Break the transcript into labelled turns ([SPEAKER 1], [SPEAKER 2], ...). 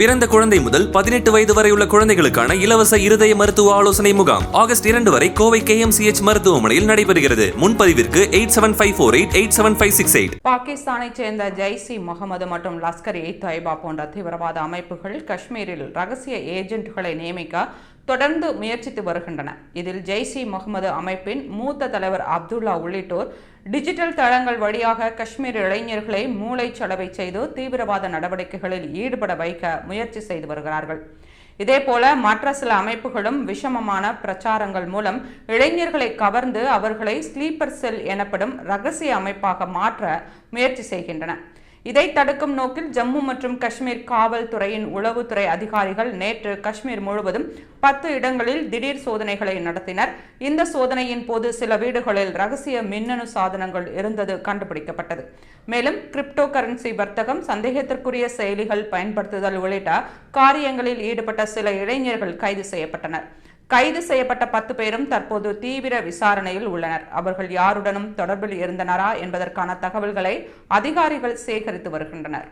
[SPEAKER 1] பிறந்த குழந்தை முதல் பதினெட்டு வயது வரை உள்ள குழந்தைகளுக்கான இலவச இருதய மருத்துவ ஆலோசனை முகாம் ஆகஸ்ட் இரண்டு வரை கோவை கே எம் சிஎச் மருத்துவமனையில் நடைபெறுகிறது. முன்பதிவிற்கு eight seven five four eight eight seven five six eight.
[SPEAKER 2] பாகிஸ்தானைச் சேர்ந்த ஜெய்ஸ் இ முகமது மற்றும் லஷ்கர் இ தொய்பா போன்ற தீவிரவாத அமைப்புகள் காஷ்மீரில் ரகசிய ஏஜென்ட்களை நியமிக்க தொடர்ந்து முயற்சித்து வருகின்றன. இதில் ஜெய்ஸ் இ முகமது அமைப்பின் மூத்த தலைவர் அப்துல்லா உள்ளிட்டோர் டிஜிட்டல் தளங்கள் வழியாக காஷ்மீர் இளைஞர்களை மூளைச்சலவை செய்து தீவிரவாத நடவடிக்கைகளில் ஈடுபட வைக்க முயற்சி செய்து வருகிறார்கள். இதேபோல மற்ற சில அமைப்புகளும் விஷமமான பிரச்சாரங்கள் மூலம் இளைஞர்களை கவர்ந்து அவர்களை ஸ்லீப்பர் செல் எனப்படும் ரகசிய அமைப்பாக மாற்ற முயற்சி செய்கின்றன. இதை தடுக்கும் நோக்கில் ஜம்மு மற்றும் காஷ்மீர் காவல்துறையின் உளவுத்துறை அதிகாரிகள் நேற்று காஷ்மீர் முழுவதும் பத்து இடங்களில் திடீர் சோதனைகளை நடத்தினர். இந்த சோதனையின் போது சில வீடுகளில் ரகசிய மின்னணு சாதனங்கள் இருந்தது கண்டுபிடிக்கப்பட்டது. மேலும் கிரிப்டோ கரன்சி வர்த்தகம் சந்தேகத்திற்குரிய செயலிகள் பயன்படுத்துதல் உள்ளிட்ட காரியங்களில் ஈடுபட்ட சில இளைஞர்கள் கைது செய்யப்பட்டனர். கைது செய்யப்பட்ட பத்து பேரும் தற்போது தீவிர விசாரணையில் உள்ளனர். அவர்கள் யாருடனும் தொடர்பில் இருந்தனரா என்பதற்கான தகவல்களை அதிகாரிகள் சேகரித்து வருகின்றனர்.